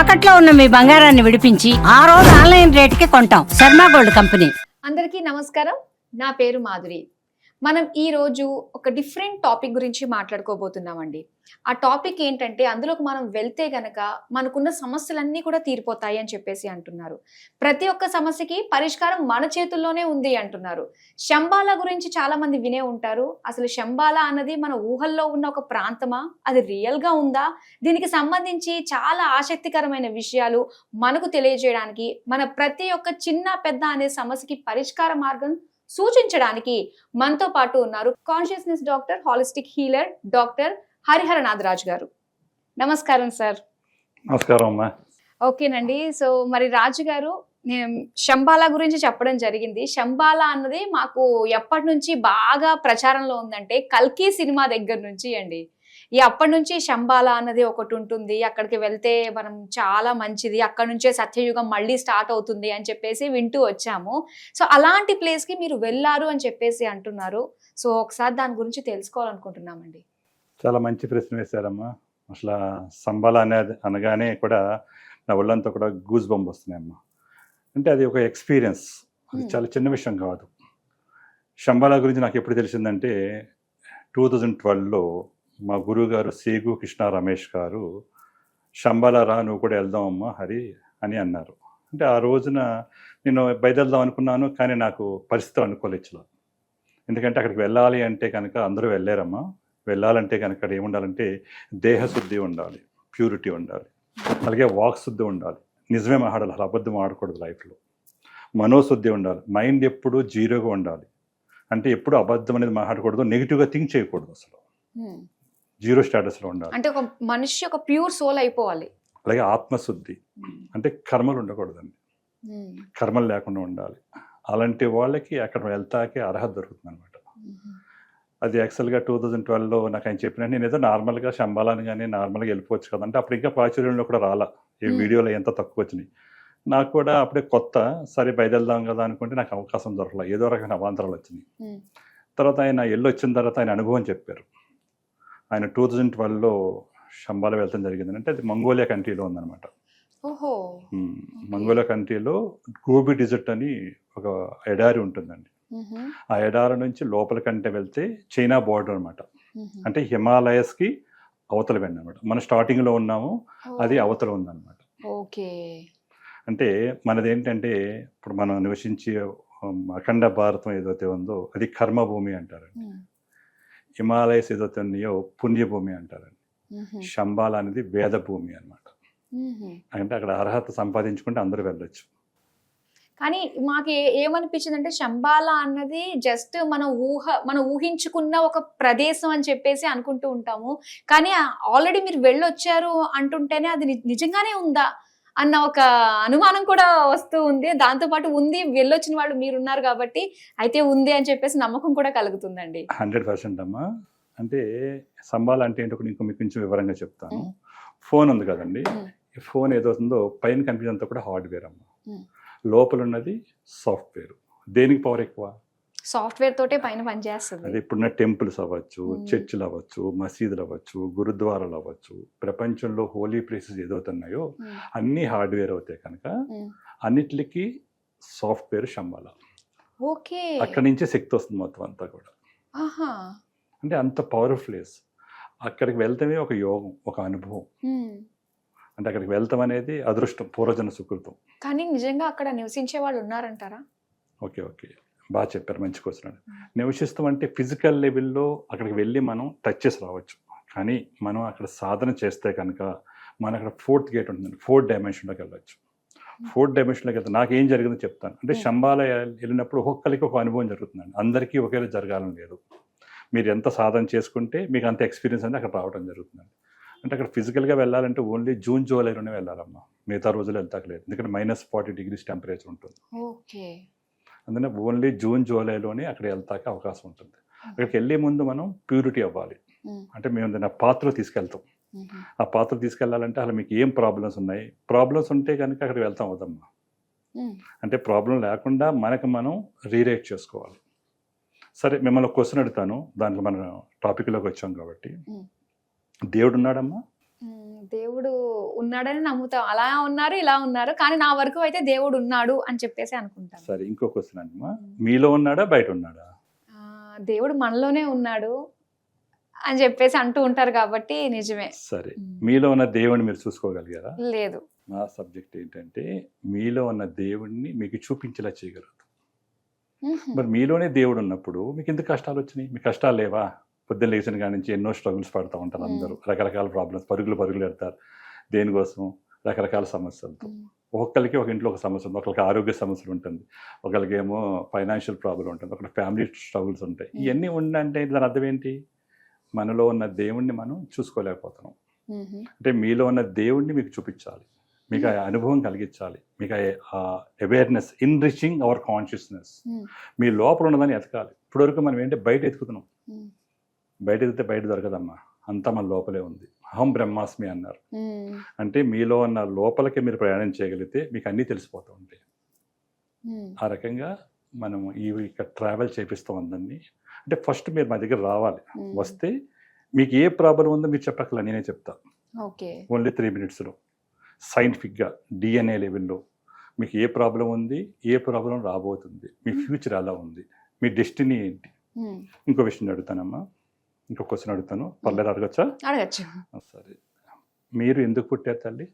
తాకట్లో ఉన్న మీ బంగారాన్ని విడిపించి ఆ రోజు ఆన్లైన్ రేటుకి కొంటాం. Sharma gold company. అందరికీ నమస్కారం. నా పేరు మాధురి. మనం ఈ రోజు ఒక డిఫరెంట్ టాపిక్ గురించి మాట్లాడుకోబోతున్నామండి. ఆ టాపిక్ ఏంటంటే అందులోకి మనం వెళ్తే గనక మనకున్న సమస్యలన్నీ కూడా తీరిపోతాయి అని చెప్పేసి అంటున్నారు. ప్రతి ఒక్క సమస్యకి పరిష్కారం మన చేతుల్లోనే ఉంది అంటున్నారు. శంబాల గురించి చాలా మంది వినే ఉంటారు. అసలు శంబాల అన్నది మన ఊహల్లో ఉన్న ఒక ప్రాంతమా? అది రియల్గా ఉందా? దీనికి సంబంధించి చాలా ఆసక్తికరమైన విషయాలు మనకు తెలియజేయడానికి మన ప్రతి ఒక్క చిన్న పెద్ద అనే సమస్యకి పరిష్కార మార్గం సూచించడానికి మనతో పాటు ఉన్నారు consciousness doctor holistic healer doctor Harihara Nagaraju garu. నమస్కారం సార్ నమస్కారం అమ్మా. ఓకేనండి. సో మరి రాజు గారు నేను శంబాల గురించి చెప్పడం జరిగింది. శంబాల అన్నది మాకు ఎప్పటి నుంచి బాగా ప్రచారంలో ఉందంటే కల్కి సినిమా దగ్గర నుంచి అండి. ఈ అప్పటి నుంచి శంబాల అన్నది ఒకటి ఉంటుంది. అక్కడికి వెళ్తే మనం చాలా మంచిది. అక్కడ నుంచే సత్యయుగం మళ్ళీ స్టార్ట్ అవుతుంది అని చెప్పేసి వింటూ వచ్చాము. సో అలాంటి place కి మీరు వెళ్ళారు అని చెప్పేసి అంటున్నారు. సో ఒకసారి దాని గురించి తెలుసుకోవాలనుకుంటున్నామండి. చాలా మంచి ప్రశ్న వేశారమ్మా. అసలు సంబల అనేది అనగానే కూడా నా ఒళ్ళంతా కూడా గూజ్ బంప్ వస్తున్నాయమ్మా. అంటే అది ఒక ఎక్స్పీరియన్స్ అది Hmm. చాలా చిన్న విషయం కాదు. శంబాల గురించి నాకు ఎప్పుడు తెలిసిందంటే టూ థౌజండ్ ట్వెల్వ్లో మా గురువు గారు కృష్ణ రమేష్ గారు శంబాల రా నువ్వు కూడా వెళ్దాం అమ్మా హరి అని అన్నారు. అంటే ఆ రోజున నేను బయలుదేరదాం అనుకున్నాను కానీ నాకు పరిస్థితులు అనుకోలేచ్చులా ఎందుకంటే అక్కడికి వెళ్ళాలి అంటే కనుక అందరూ వెళ్ళారమ్మా. వెళ్ళాలంటే కనుక అక్కడ ఏముండాలంటే దేహశుద్ధి ఉండాలి ప్యూరిటీ ఉండాలి అలాగే వాక్ శుద్ధి ఉండాలి. నిజమే ఆడాలి అసలు అబద్ధం ఆడకూడదు లైఫ్లో. మనోశుద్ధి ఉండాలి మైండ్ ఎప్పుడు జీరోగా ఉండాలి. అంటే ఎప్పుడు అబద్ధం అనేది మాట్లాడకూడదు నెగిటివ్గా థింక్ చేయకూడదు అసలు. జీరో స్టేటస్లో ఉండాలి. అంటే ఒక మనిషి ఒక ప్యూర్ సోల్ అయిపోవాలి. అలాగే ఆత్మశుద్ధి. అంటే కర్మలు ఉండకూడదండి. కర్మలు లేకుండా ఉండాలి. అలాంటి వాళ్ళకి అక్కడ వెళ్తాకే అర్హత దొరుకుతుంది అనమాట అది యాక్చువల్గా టూ థౌజండ్ ట్వెల్వ్లో నాకు ఆయన చెప్పిన నేను ఏదో నార్మల్గా శంబాలని కానీ నార్మల్గా వెళ్ళిపోవచ్చు కదా అంటే అప్పుడు ఇంకా ప్రాచుర్యంలో కూడా రాలా. ఈ. వీడియోలో ఎంత తక్కువ వచ్చినాయి. నాకు కూడా అప్పుడే కొత్త సరే బయలుదేరదాం కదా అనుకుంటే నాకు అవకాశం దొరకలే. ఏదో రకమైన అవాంతరాలు వచ్చినాయి. తర్వాత ఆయన ఎల్లు వచ్చిన తర్వాత ఆయన అనుభవం చెప్పారు. ఆయన టూ థౌజండ్ ట్వెల్వ్లో శంబాల వెళ్తాం జరిగింది. అంటే అది మంగోలియా కంట్రీలో ఉందన్నమాట. మంగోలియా కంట్రీలో గోబి డిజర్ట్ అని ఒక ఎడారి ఉంటుందండి. ఆ ఎడారి నుంచి లోపల కంటే వెళ్తే చైనా బార్డర్ అనమాట. అంటే హిమాలయస్కి అవతల అనమాట మనం స్టార్టింగ్లో ఉన్నాము అది అవతల ఉందన్నమాట. ఓకే. అంటే మనది ఏంటంటే ఇప్పుడు మనం నివసించే అఖండ భారతం ఏదైతే ఉందో అది కర్మభూమి అంటారండి. హిమాలయస్ ఏదైతే ఉన్నాయో పుణ్యభూమి అంటారండి. శంబాల అనేది వేదభూమి అనమాట మ్మ్. అంటే అక్కడ అర్హత సంపాదించుకుంటే అందరూ వెళ్ళొచ్చు. కానీ మాకు ఏమనిపించింది అంటే శంబాల అన్నది జస్ట్ మన ఊహ మనం ఊహించుకున్న ఒక ప్రదేశం అని చెప్పేసి అనుకుంటూ ఉంటాము. కానీ ఆల్రెడీ మీరు వెళ్ళొచ్చారు అంటుంటేనే అది నిజంగానే ఉందా? అన్న ఒక అనుమానం కూడా వస్తూ ఉంది. దాంతో పాటు ఉంది వెళ్ళొచ్చిన వాళ్ళు మీరున్నారు కాబట్టి అయితే ఉంది అని చెప్పేసి నమ్మకం కూడా కలుగుతుందండి. హండ్రెడ్ పర్సెంట్ అమ్మా. అంటే సంబాల అంటే ఏంటో ఇంకో మీకు కొంచెం వివరంగా చెప్తాను. ఫోన్ ఉంది కదండి. ఈ ఫోన్ ఏదవుతుందో పైన కనిపించేంత కూడా హార్డ్వేర్ అమ్మ. మ్మ్. లోపల ఉన్నది సాఫ్ట్వేర్. దేనికి పవర్ ఎక్కువ? సాఫ్ట్వేర్ తోటే పైన అది పనిచేస్తుంది ఇప్పుడున్న టెంపుల్స్ అవ్వచ్చు. చర్చిలు అవ్వచ్చు మసీదులు అవ్వచ్చు గురుద్వారాలు అవ్వచ్చు ప్రపంచంలో హోలీ ప్లేసెస్ ఏదవుతున్నాయో. అన్ని హార్డ్వేర్ అవుతాయి కనుక. అన్నిటికీ సాఫ్ట్వేర్ శంబాల. ఓకే. అక్కడి నుంచే శక్తి వస్తుంది మొత్తం అంతా కూడా. ఆహా. అంటే అంత పవర్ఫుల్నెస్ అక్కడికి వెళ్తమే ఒక యోగం ఒక అనుభవం. అంటే అక్కడికి వెళ్తాం అనేది అదృష్టం పూర్వజన సుకృతం. కానీ నిజంగా అక్కడ నివసించే వాళ్ళు ఉన్నారంటారా? Okay okay. బాగా చెప్పారు మంచి క్వశ్చన్ నివసిస్తాం అంటే ఫిజికల్ లెవెల్లో అక్కడికి వెళ్ళి మనం టచ్ చేసి రావచ్చు. కానీ మనం అక్కడ సాధన చేస్తే కనుక మనం అక్కడ ఫోర్త్ గేట్ ఉంటుంది ఫోర్త్ డైమెన్షన్లోకి వెళ్ళచ్చు. ఫోర్త్ డైమెన్షన్లోకి వెళ్తే నాకు ఏం జరిగిందో చెప్తాను. అంటే Hmm. శంబాల వెళ్ళినప్పుడు ఒక్కొక్కరికి ఒక అనుభవం జరుగుతుందండి. అందరికీ ఒకేలా జరగాలని లేదు. మీరు ఎంత సాధన చేసుకుంటే మీకు అంత ఎక్స్పీరియన్స్ అనేది అక్కడ రావడం జరుగుతుందండి. అంటే అక్కడ ఫిజికల్గా వెళ్ళాలంటే ఓన్లీ జూన్ జూలైలోనే వెళ్ళాలమ్మా. మిగతా రోజులు వెళ్తాకలేదు ఎందుకంటే మైనస్ ఫార్టీ డిగ్రీస్ టెంపరేచర్ ఉంటుంది. ఓకే. అందుకని ఓన్లీ జూన్ జూలైలోనే అక్కడ వెళ్తాక అవకాశం ఉంటుంది. అక్కడికి వెళ్ళే ముందు మనం ప్యూరిటీ అవ్వాలి. మ్మ్. అంటే మేము ఏదైనా పాత్ర తీసుకెళ్తాం. మ్మ్. ఆ పాత్ర తీసుకెళ్ళాలంటే అసలు మీకు ఏం ప్రాబ్లమ్స్ ఉన్నాయి? ప్రాబ్లమ్స్ ఉంటే కనుక అక్కడికి వెళ్తాం అవుదమ్మా మ్మ్. అంటే ప్రాబ్లం లేకుండా మనకు మనం రీరేట్ చేసుకోవాలి. సరే మిమ్మల్ని క్వశ్చన్ అడుగుతాను. దాంట్లో మన టాపిక్లోకి వచ్చాం కాబట్టి. దేవుడు ఉన్నాడమ్మా దేవుడు ఉన్నాడని నమ్ముతాం. అలా ఉన్నారు ఇలా ఉన్నారు కానీ నా వరకు అయితే దేవుడు ఉన్నాడు అని చెప్పేసి అనుకుంటాను. సరే ఇంకో క్వశ్చన్ అమ్మా. మీలో ఉన్నాడా బయట ఉన్నాడా? దేవుడు మనలోనే ఉన్నాడు అని చెప్పేసి అంటూ ఉంటారు కాబట్టి నిజమే. సరే మీలో ఉన్న దేవుడిని మీరు చూసుకోగలిగారా? లేదు. నా సబ్జెక్ట్ ఏంటంటే మీలో ఉన్న దేవుడిని మీకు చూపించేలా చేయగలరు. మరి మీలోనే దేవుడు ఉన్నప్పుడు మీకు ఎందుకు కష్టాలు వచ్చినాయి? మీ కష్టాలు లేవా? పొద్దున్న లేచిన కాడి నుంచి ఎన్నో స్ట్రగుల్స్ పడుతూ ఉంటారు అందరూ. రకరకాల ప్రాబ్లమ్స్ పరుగులు పరుగులు పెడతారు. దేనికోసం రకరకాల సమస్యలతో. ఉమ్, ఒక్కరికి ఒక ఇంట్లో ఒక సమస్య ఉంటుంది ఒకరికి ఆరోగ్య సమస్యలు ఉంటుంది. ఒకరికి ఏమో ఫైనాన్షియల్ ప్రాబ్లం ఉంటుంది. ఒకరికి ఫ్యామిలీ స్ట్రగుల్స్ ఉంటాయి. Mm. ఇవన్నీ ఉండంటే దాని అర్థం ఏంటి? మనలో ఉన్న దేవుణ్ణి మనం చూసుకోలేకపోతున్నాం. అంటే మీలో ఉన్న దేవుణ్ణి మీకు చూపించాలి. మీకు ఆ అనుభవం కలిగించాలి. మీకు ఆ అవేర్నెస్ ఇన్రిచింగ్ అవర్ కాన్షియస్నెస్ మీ లోపల ఉన్నదని ఎతకాలి. ఇప్పటివరకు మనం ఏంటి? బయట ఎతుకుతున్నాం. బయట ఎదిగితే బయట దొరకదమ్మా. అంతా మన లోపలే ఉంది. అహం బ్రహ్మాస్మి అన్నారు. అంటే మీలో ఉన్న లోపలికి మీరు ప్రయాణం చేయగలిగితే మీకు అన్నీ తెలిసిపోతూ ఉంటాయి. ఆ రకంగా మనం ఈ ఇక్కడ ట్రావెల్ చేపిస్తాం అందరినీ. అంటే ఫస్ట్ మీరు మా దగ్గర రావాలి. వస్తే మీకు ఏ ప్రాబ్లం ఉందో మీరు చెప్పక్కల నేనే చెప్తా. ఓకే. ఓన్లీ త్రీ మినిట్స్లో సైంటిఫిక్గా డిఎన్ఏ లెవెల్లో మీకు ఏ ప్రాబ్లం ఉంది? ఏ ప్రాబ్లం రాబోతుంది? మీ ఫ్యూచర్ ఎలా ఉంది? మీ డెస్టినీ ఏంటి? ఇంకో విషయం అడుగుతానమ్మా. ఇంకో క్వశ్చన్ అడుగుతాను. పర్లేదు అడగచ్చా? అడగచ్చు. సరే. మీరు ఎందుకు పుట్టారు తల్లి?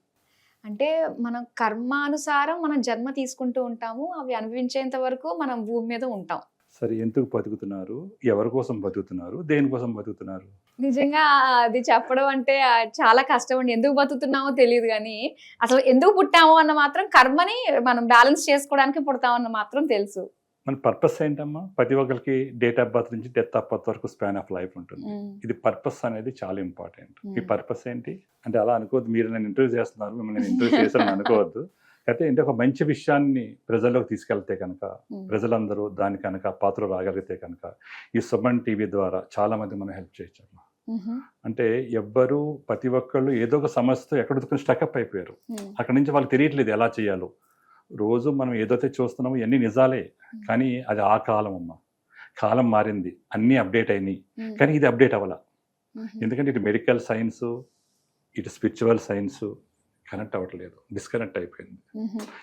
అంటే మనం కర్మానుసారం మనం జన్మ తీసుకుంటూ ఉంటాము. అవి అనుభవించేంత వరకు మనం భూమి మీద ఉంటాం. సరే ఎందుకు బతుకుతున్నారు? ఎవరి కోసం బతుకుతున్నారు? దేనికోసం బతుకుతున్నారు? నిజంగా అది చెప్పడం అంటే చాలా కష్టం అండి. ఎందుకు బతుకుతున్నామో తెలియదు కానీ అసలు ఎందుకు పుట్టామో అన్న మాత్రం కర్మని మనం బ్యాలెన్స్ చేసుకోవడానికి పుడతామన్న మాత్రం తెలుసు. మన పర్పస్ ఏంటమ్మా? ప్రతి ఒక్కరికి డేట్ ఆఫ్ బర్త్ నుంచి డెత్ ఆఫ్ బర్త్ వరకు స్పాన్ ఆఫ్ లైఫ్ ఉంటుంది. ఇది పర్పస్ అనేది చాలా ఇంపార్టెంట్ మీ. పర్పస్ ఏంటి? అంటే అలా అనుకోవద్దు. మీరు నన్ను ఇంటర్వ్యూ చేస్తున్నారు మిమ్మల్ని నేను ఇంటర్వ్యూ చేశాను అనుకోవద్దు. అయితే ఏంటి? ఒక మంచి విషయాన్ని ప్రజల్లోకి తీసుకెళ్తే కనుక ప్రజలందరూ దాని కనుక పాత్ర రాగలిగితే కనుక ఈ సుమన్ టీవీ ద్వారా చాలా మంది మనం హెల్ప్ చేయొచ్చు అంటే ఎవ్వరు ప్రతి ఒక్కళ్ళు ఏదో ఒక సమస్యతో ఎక్కడ స్టక్అప్ అయిపోయారు. అక్కడి నుంచి వాళ్ళకి తెలియట్లేదు ఎలా చేయాలో. రోజు మనం ఏదైతే చూస్తున్నామో ఇవన్నీ నిజాలే. కానీ అది ఆ కాలం అమ్మ కాలం మారింది. అన్నీ అప్డేట్ అయినాయి. కానీ ఇది అప్డేట్ అవ్వాల. ఎందుకంటే ఇటు మెడికల్ సైన్స్ ఇటు స్పిరిచువల్ సైన్స్ కనెక్ట్ అవ్వట్లేదు. డిస్కనెక్ట్ అయిపోయింది.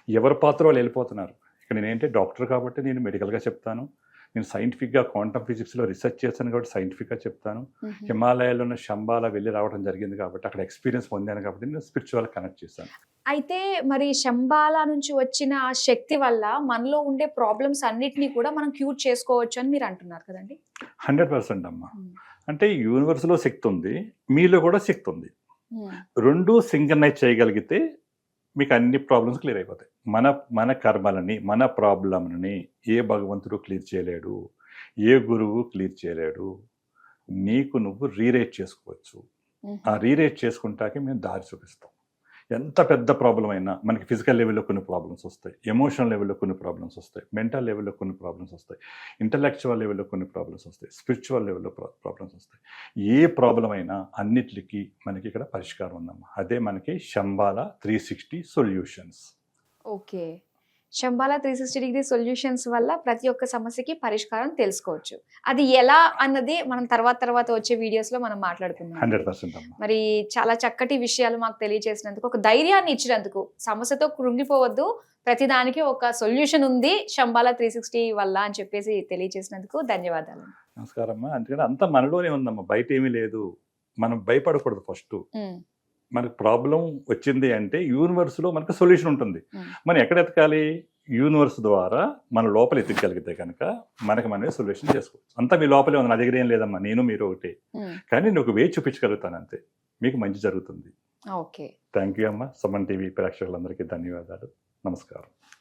ఎవరి పాత్ర వాళ్ళు వెళ్ళిపోతున్నారు? ఇక్కడ నేనేంటే? డాక్టర్ కాబట్టి నేను మెడికల్గా చెప్తాను. నేను సైంటిఫిక్గా క్వాంటమ్ ఫిజిక్స్లో రీసెర్చ్ చేశాను కాబట్టి సైంటిఫిక్గా చెప్తాను. హిమాలయాల్లో ఉన్న శంబాల వెళ్ళి రావడం జరిగింది కాబట్టి అక్కడ ఎక్స్పీరియన్స్ పొందాను కాబట్టి నేను స్పిరిచువల్ కనెక్ట్ చేశాను. అయితే మరి శంబాల నుంచి వచ్చిన ఆ శక్తి వల్ల మనలో ఉండే ప్రాబ్లమ్స్ అన్నిటినీ కూడా మనం క్యూర్ చేసుకోవచ్చు అని మీరు అంటున్నారు కదండి? హండ్రెడ్ పర్సెంట్ అమ్మా. అంటే యూనివర్స్లో శక్తి ఉంది మీలో కూడా శక్తి ఉంది. రెండు సింగనైజ్ చేయగలిగితే మీకు అన్ని ప్రాబ్లమ్స్ క్లియర్ అయిపోతాయి. మన మన కర్మలని మన ప్రాబ్లంని ఏ భగవంతుడు క్లియర్ చేయలేడు ఏ గురువు క్లియర్ చేయలేడు నీకు నువ్వు రీరేట్ చేసుకోవచ్చు. ఆ రీరేట్ చేసుకుంటాకే మేము దారి చూపిస్తాం. ఎంత పెద్ద ప్రాబ్లం అయినా మనకి ఫిజికల్ లెవెల్లో కొన్ని ప్రాబ్లమ్స్ వస్తాయి ఎమోషనల్ లెవెల్లో కొన్ని ప్రాబ్లమ్స్ వస్తాయి మెంటల్ లెవెల్లో కొన్ని ప్రాబ్లమ్స్ వస్తాయి ఇంటలెక్చువల్ లెవెల్లో కొన్ని ప్రాబ్లమ్స్ వస్తాయి స్పిరిచువల్ లెవెల్లో ప్రాబ్లమ్స్ వస్తాయి. ఏ ప్రాబ్లం అయినా అన్నిటికీ మనకి ఇక్కడ పరిష్కారం ఉందమ్మా. అదే మనకి Shambala three sixty solutions okay Shambala three sixty degree solutions వల్ల ప్రతి ఒక్క సమస్యకి పరిష్కారం తెలుసుకోవచ్చు. అది ఎలా అన్నది మనం తర్వాత తర్వాత వచ్చే వీడియోస్లో మనం మాట్లాడుకుందాం. మరి చాలా చక్కటి విషయాలు మాకు తెలియజేసినందుకు ఒక ధైర్యాన్ని ఇచ్చినందుకు సమస్యతో కృంగిపోవద్దు ప్రతిదానికి ఒక సొల్యూషన్ ఉంది శంబాల త్రీ సిక్స్టీ వల్ల అని చెప్పేసి తెలియజేసినందుకు ధన్యవాదాలు. నమస్కారం అందుకని అంతా మనలోనే ఉందమ్మా. బయట ఏమీ లేదు. మనం భయపడకూడదు ఫస్ట్ మనకు ప్రాబ్లం వచ్చింది అంటే యూనివర్స్లో మనకు సొల్యూషన్ ఉంటుంది. Hmm. మనం ఎక్కడ ఎతకాలి? యూనివర్స్ ద్వారా మన లోపల ఎత్తుకగలిగితే కనుక మనకి మనమే సొల్యూషన్ చేసుకోవచ్చు. అంతా మీ లోపలే ఉంది. నా దగ్గర ఏం లేదమ్మా. నేను మీరు ఒకటి. ఉమ్, కానీ నేను ఒక వే చూపించగలుగుతాను అంతే. మీకు మంచి జరుగుతుంది. ఓకే. థ్యాంక్ యూ అమ్మా. సుమన్ టీవీ ప్రేక్షకులందరికీ ధన్యవాదాలు. నమస్కారం.